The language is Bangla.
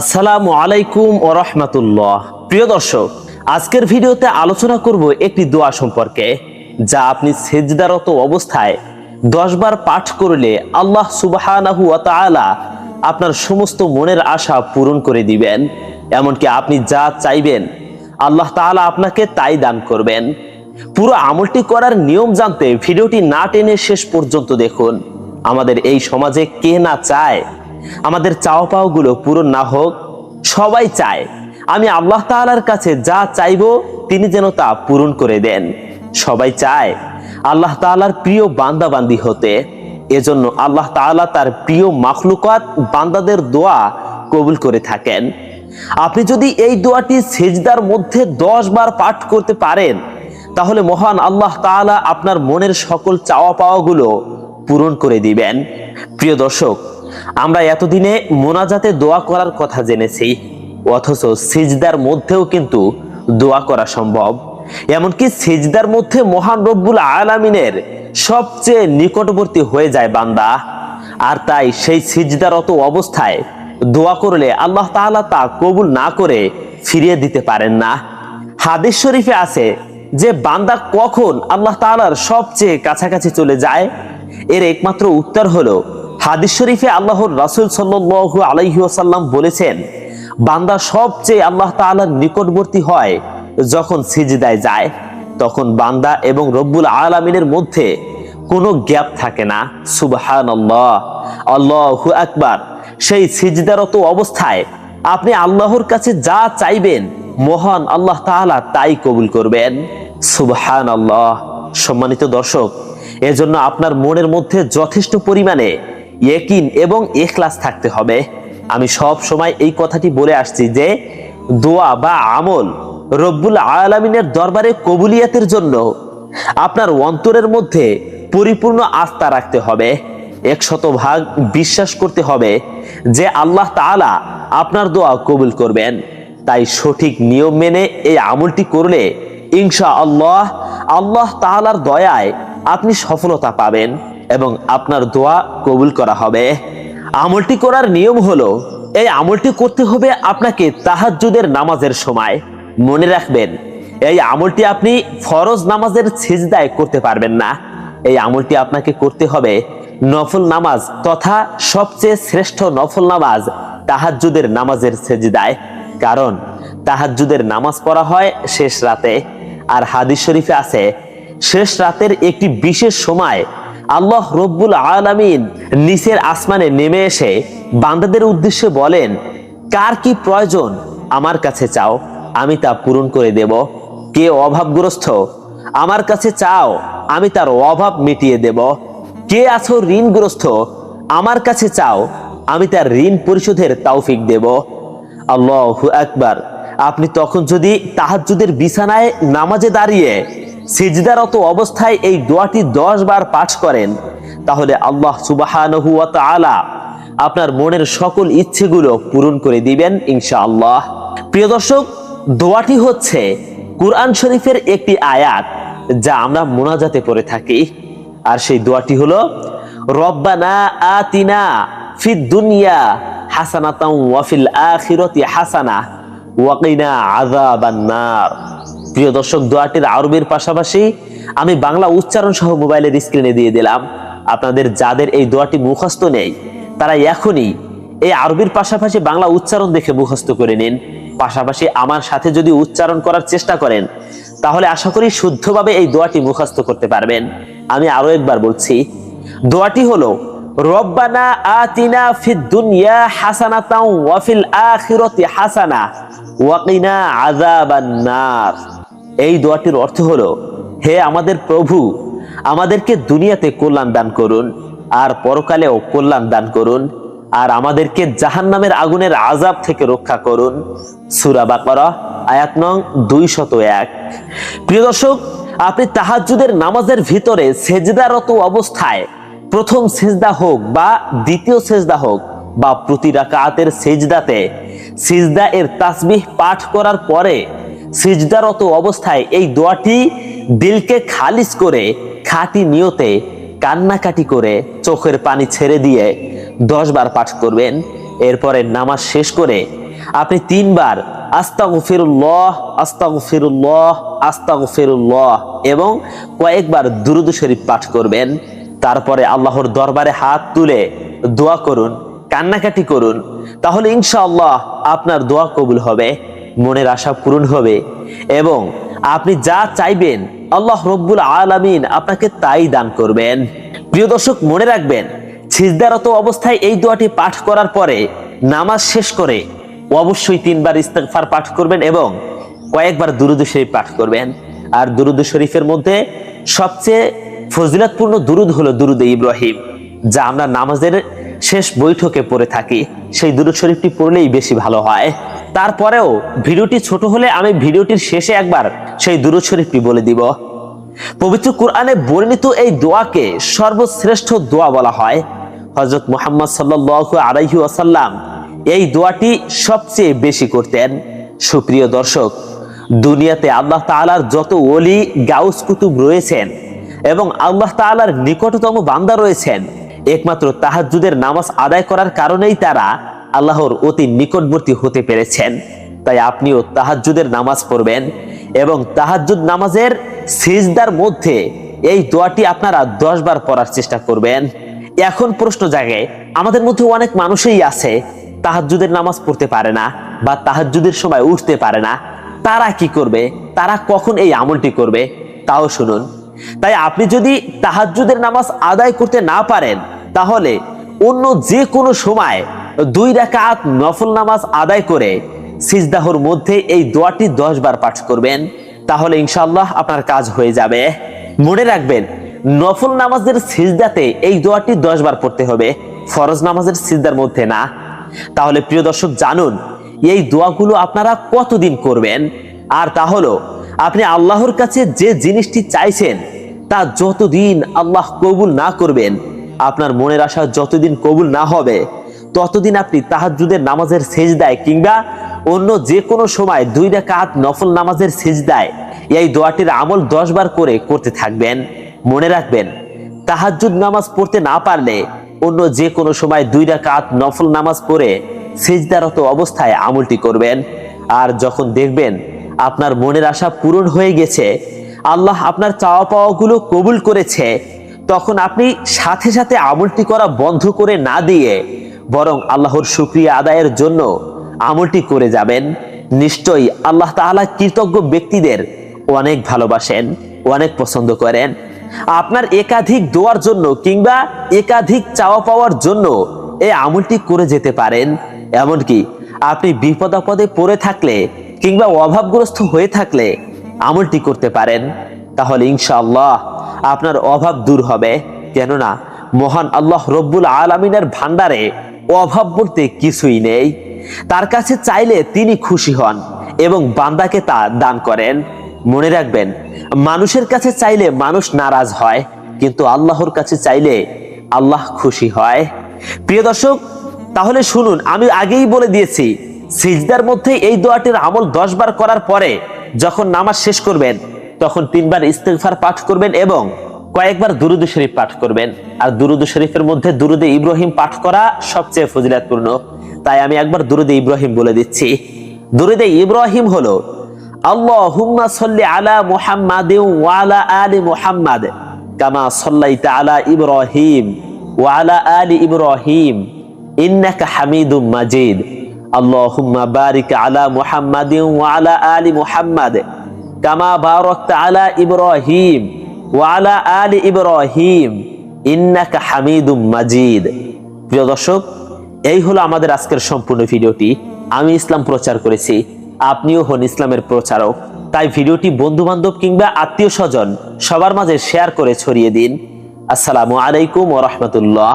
আসসালামু আলাইকুম ও রহমতুল্লাহ। প্রিয় দর্শক, আজকের ভিডিওতে আলোচনা করব একটি দোয়া সম্পর্কে, যা আপনি সেজদারত অবস্থায় দশবার পাঠ করলে আল্লাহ সুবাহানাহু আপনার সমস্ত মনের আশা পূরণ করে দিবেন। এমনকি আপনি যা চাইবেন, আল্লাহ তাআলা আপনাকে তাই দান করবেন। পুরো আমলটি করার নিয়ম জানতে ভিডিওটি না টেনে শেষ পর্যন্ত দেখুন। আমাদের এই সমাজে কে না চায় আমাদের চাওয়া পাওয়াগুলো পূরণ না হোক, সবাই চায়। আমি আল্লাহ তাআলার কাছে যা চাইব, তিনি যেন তা পূরণ করে দেন। সবাই চায় আল্লাহ তাআলার প্রিয় বান্দাবান্দি হতে। এজন্য আল্লাহ তাআলা তার প্রিয় মাখলুকাত বান্দাদের দোয়া কবুল করে থাকেন। আপনি যদি এই দোয়াটি সেজদার মধ্যে দশ বার পাঠ করতে পারেন, তাহলে মহান আল্লাহ তাআলা আপনার মনের সকল চাওয়া পাওয়াগুলো পূরণ করে দিবেন। প্রিয় দর্শক আমরা এতদিনে মোনাজাতে দোয়া করার কথা জেনেছি, অথচ সিজদার মধ্যেও কিন্তু দোয়া করা সম্ভব। এমনকি সিজদার মধ্যে মহান রব্বুল আলামিনের সবচেয়ে নিকটবর্তী হয়ে যায় বান্দা। আর তাই সেই সিজদারত অবস্থায় দোয়া করলে আল্লাহ তাআলা তা কবুল না করে ফিরিয়ে দিতে পারেন না। হাদিস শরীফে আছে যে বান্দা কখন আল্লাহ তাআলার সবচেয়ে কাছাকাছি চলে যায়, এর একমাত্র উত্তর হলো হাদিস শরীফে আল্লাহর রাসূল সাল্লাল্লাহু আলাইহি ওয়াসাল্লাম বলেছেন, বান্দা সবচেয়ে আল্লাহ তাআলার নিকটবর্তী হয় যখন সিজদায় যায়। তখন বান্দা এবং রব্বুল আলামিনের মধ্যে কোনো গ্যাপ থাকে না। সুবহানাল্লাহ। আল্লাহু আকবার। সেই সিজদারত অবস্থায় আপনি আল্লাহর কাছে যা চাইবেন, মহান আল্লাহ তাআলা তাই কবুল করবেন। সুবহান আল্লাহ সম্মানিত দর্শক, এজন্য আপনার মনের মধ্যে যথেষ্ট পরিমাণে ইয়েকিন এবং এখলাস থাকতে হবে। আমি সব সময় এই কথাটি বলে আসছি যে, দোয়া বা আমল রব্বুল আলামিনের দরবারে কবুলিয়াতের জন্য আপনার অন্তরের মধ্যে পরিপূর্ণ আস্থা রাখতে হবে। একশত ভাগ বিশ্বাস করতে হবে যে আল্লাহ তাআলা আপনার দোয়া কবুল করবেন। তাই সঠিক নিয়ম মেনে এই আমলটি করলে ইনশা আল্লাহ আল্লাহ তাআলার দয়ায় আপনি সফলতা পাবেন। এবং আপনার দোয়া কবুল করা হবে। আমলটি করার নিয়ম হলো, এই আমলটি করতে হবে আপনাকে তাহাজ্জুদের নামাজের সময়। মনে রাখবেন, এই আমলটি আপনি ফরজ নামাজের সিজদায় করতে পারবেন না। এই আমলটি আপনাকে করতে হবে নফল নামাজ তথা সবচেয়ে শ্রেষ্ঠ নফল নামাজ তাহাজ্জুদের নামাজের সেজদায়। কারণ, তাহাজ্জুদের নামাজ পড়া হয় শেষ রাতে। আর হাদিস শরীফে আছে, শেষ রাতের একটি বিশেষ সময় আল্লাহ রব্বুল আলামিন নিচের আসমানে নেমে এসে বান্দাদের উদ্দেশ্যে বলেন, কার কি প্রয়োজন আমার কাছে চাও, আমি তা পূরণ করে দেব। কে অভাবগ্রস্ত আমার কাছে চাও, আমি তার অভাব মিটিয়ে দেব। কে আছো ঋণগ্রস্ত আমার কাছে চাও, আমি তার ঋণ পরিশোধের তাওফিক দেব। আল্লাহু আকবার। আপনি তখন যদি তাহাজ্জুদের বিছানায় নামাজে দাঁড়িয়ে সিজদারত অবস্থায় এই দোয়াটি দশ বার পাঠ করেন। তাহলে আল্লাহ সুবাহানহু তাআলা আপনার মনের সকল ইচ্ছেগুলো পূরণ করে দিবেন ইনশাআল্লাহ। প্রিয় দর্শক, দোয়াটি হচ্ছে কুরআন শরীফের একটি আয়াত যা আমরা মোনাজাতে পড়ে থাকি। আর সেই দোয়াটি হলো, রব্বানা আতিনা ফিদ দুনিয়া হাসানাতাও ওয়া ফিল আখিরাতি হাসানা ওয়া কিনা আযাবান নার। প্রিয় দর্শক, দোয়াটির আরবির পাশাপাশি আমি বাংলা উচ্চারণ সহ মোবাইলের স্ক্রিনে দিয়ে দিলাম। আপনাদের যাদের এই দোয়াটি মুখস্থ নেই তারা এখনই এই আরবির পাশাপাশি বাংলা উচ্চারণ দেখে মুখস্থ করে নিন। পাশাপাশি আমার সাথে যদি উচ্চারণ করার চেষ্টা করেন, তাহলে আশা করি শুদ্ধভাবে এই দোয়াটি মুখস্থ করতে পারবেন। আমি আরও একবার বলছি, দোয়াটি হলো, রব্বানা আতিনা ফিদ দুনিয়া হাসানাতাও ওয়া ফিল আখিরাতি হাসানা ওয়া কিনা এই দোয়াটির অর্থ হলো, হে আমাদের প্রভু, আমাদেরকে দুনিয়াতে কল্যাণ দান করুন, আর পরকালেও কল্যাণ দান করুন, আর আমাদেরকে জাহান্নামের আগুনের আজাব থেকে রক্ষা করুন। সূরা বাকারা, আয়াত নং দুইশত এক। প্রিয় দর্শক, আপনি তাহাজ্জুদের নামাজের ভিতরে সেজদারত অবস্থায় প্রথম সেজদা হোক বা দ্বিতীয় সেজদা হোক বা প্রতি রাকাতের সেজদাতে সিজদা এর তাসবিহ পাঠ করার পরে সিজদারত অবস্থায় এই দোয়াটি দিলকে খালিজ করে খাঁটি নিয়তে কান্নাকাটি করে চোখের পানি ছেড়ে দিয়ে দশ বার পাঠ করবেন। এরপরে নামাজ শেষ করে আপনি তিনবার আস্তাগফিরুল্লাহ আস্তাগফিরুল্লাহ আস্তাগফিরুল্লাহ এবং কয়েকবার দুরুদ শরীফ পাঠ করবেন। তারপরে আল্লাহর দরবারে হাত তুলে দোয়া করুন, কান্নাকাটি করুন। তাহলে ইনশাআল্লাহ আপনার দোয়া কবুল হবে। মনের আশা পূরণ হবে এবং আপনি যা চাইবেন আল্লাহ রব্বুল আলামিন আপনাকে তাই দান করবেন। প্রিয় দর্শক, মনে রাখবেন, সিজদারত অবস্থায় এই দোয়াটি পাঠ করার পরে নামাজ শেষ করে অবশ্যই তিনবার ইস্তেগফার পাঠ করবেন এবং কয়েকবার দুরুদ শরীফ পাঠ করবেন। আর দুরুদ শরীফের মধ্যে সবচেয়ে ফজিলতপূর্ণ দুরুদ হলো দুরুদে ইব্রাহিম, যা আমরা নামাজের শেষ বৈঠকে পড়ে থাকি। সেই দুরুদ শরীফটি পড়লেই বেশি ভালো হয়। তারপরেও ভিডিওটি ছোট হলে আমি ভিডিওটির শেষে একবার সেই দুরুদ শরীফটি বলে দিব। পবিত্র কোরআনে বর্ণিত এই দোয়াকে সর্বশ্রেষ্ঠ দোয়া বলা হয়। হজরত মোহাম্মদ সাল্লাল্লাহু আলাইহি ওয়াসাল্লাম এই দোয়াটি সবচেয়ে বেশি করতেন। সুপ্রিয় দর্শক, দুনিয়াতে আল্লাহ তাআলার যত ওলি, গাউস, কুতুব রয়েছেন এবং আল্লাহ তাআলার নিকটতম বান্দা রয়েছেন, একমাত্র তাহাজ্জুদের নামাজ আদায় করার কারণেই তারা আল্লাহর অতি নিকটবর্তী হতে পেরেছেন। তাই আপনিও তাহাজ্জুদের নামাজ পড়বেন এবং তাহাজ্জুদ নামাজের সিজদার মধ্যে এই দোয়াটি আপনারা দশ বার পড়ার চেষ্টা করবেন। এখন প্রশ্ন জাগে, আমাদের মধ্যে অনেক মানুষই আছে, তাহাজ্জুদের নামাজ পড়তে পারে না বা তাহাজ্জুদের সময় উঠতে পারে না। তারা কি করবে? তারা কখন এই আমলটি করবে? তাও শুনুন। তাই আপনি যদি তাহাজ্জুদের নামাজ আদায় করতে না পারেন, তাহলে অন্য যে কোনো সময় দুই রাকাত নফল নামাজ আদায় করে সিজদাহর মধ্যে এই দোয়াটি দশ বার পাঠ করবেন, তাহলে ইনশাল্লাহ আপনার কাজ হয়ে যাবে। মনে রাখবেন, নফল নামাজের সিজদাতে এই দোয়াটি দশ বার পড়তে হবে, ফরজ নামাজের সিজদার মধ্যে না। তাহলে প্রিয় দর্শক, জানুন, এই দোয়াগুলো আপনারা কতদিন করবেন? আর তা হলো, আপনি আল্লাহর কাছে যে জিনিসটি চাইছেন, তা যতদিন আল্লাহ কবুল না করবেন, আপনার মনের আশা যতদিন কবুল না হবে ততদিন আপনি তাহাজ্জুদের নামাজের সেজদায় কিংবা অন্য যে কোনো সময় দুই রাকাত নফল নামাজের সেজদায় এই দোয়াটির আমল দশ বার করে করতে থাকবেন। মনে রাখবেন, তাহাজ্জুদ নামাজ পড়তে না পারলে অন্য যে কোনো সময় দুই রাকাত নফল নামাজ পড়ে সেজদারত অবস্থায় আমলটি করবেন। আর যখন দেখবেন আপনার মনের আশা পূরণ হয়ে গেছে, আল্লাহ আপনার চাওয়া পাওয়াগুলো কবুল করেছে তখন আপনি সাথে সাথে আমলটি করা বন্ধ করে না দিয়ে বরং আল্লাহর শুক্রিয়া আদায়ের জন্য আমলটি করে যাবেন। নিশ্চয়ই আল্লাহ তাআলা কৃতজ্ঞ ব্যক্তিদের অনেক ভালোবাসেন, অনেক পছন্দ করেন। আপনার একাধিক দোয়ার জন্য কিংবা একাধিক চাওয়া পাওয়ার জন্য এই আমলটি করে যেতে পারেন। এমনকি আপনি বিপদ আপদে পড়ে থাকলে কিংবা অভাবগ্রস্ত হয়ে থাকলে আমলটি করতে পারেন। তাহলে ইনশাআল্লাহ আপনার অভাব দূর হবে। কেননা মহান আল্লাহ রব্বুল আলমিনের ভান্ডারে অভাব বলতে কিছুই নেই। তার কাছে চাইলে তিনি খুশি হন এবং বান্দাকে তা দান করেন। মনে রাখবেন, মানুষের কাছে চাইলে মানুষ নারাজ হয়, কিন্তু আল্লাহর কাছে চাইলে আল্লাহ খুশি হয়। প্রিয় দর্শক, তাহলে শুনুন, আমি আগেই বলে দিয়েছি, সিজদার মধ্যে এই দোয়াটির আমল দশ বার করার পরে যখন নামাজ শেষ করবেন তখন তিনবার ইস্তেগফার পাঠ করবেন এবং কয়েকবার দুরুদ শরীফ পাঠ করবেন। আর দুরুদ শরীফের মধ্যে দুরুদে ইব্রাহিম পাঠ করা সবচেয়ে ফজিলাতপূর্ণ। তাই আমি একবার দুরুদে ইব্রাহিম বলে দিচ্ছি। দুরুদে ইব্রাহিম হলো সাল্লি আলা মুহাম্মাদ কামা মাজিদ। আলি মুহাম্মাদ কামা বারাকতা আলা ইব্রাহিম ওয়া আলা ইব্রাহিম, ইন্নাকা হামিদুম মাজিদ। প্রিয় দর্শক, এই হলো আমাদের আজকের সম্পূর্ণ ভিডিওটি। আমি ইসলাম প্রচার করেছি, আপনিও হন ইসলামের প্রচারক। তাই ভিডিওটি বন্ধু বান্ধব কিংবা আত্মীয় স্বজন সবার মাঝে শেয়ার করে ছড়িয়ে দিন। আসসালামু আলাইকুম ওয়া রাহমাতুল্লাহ।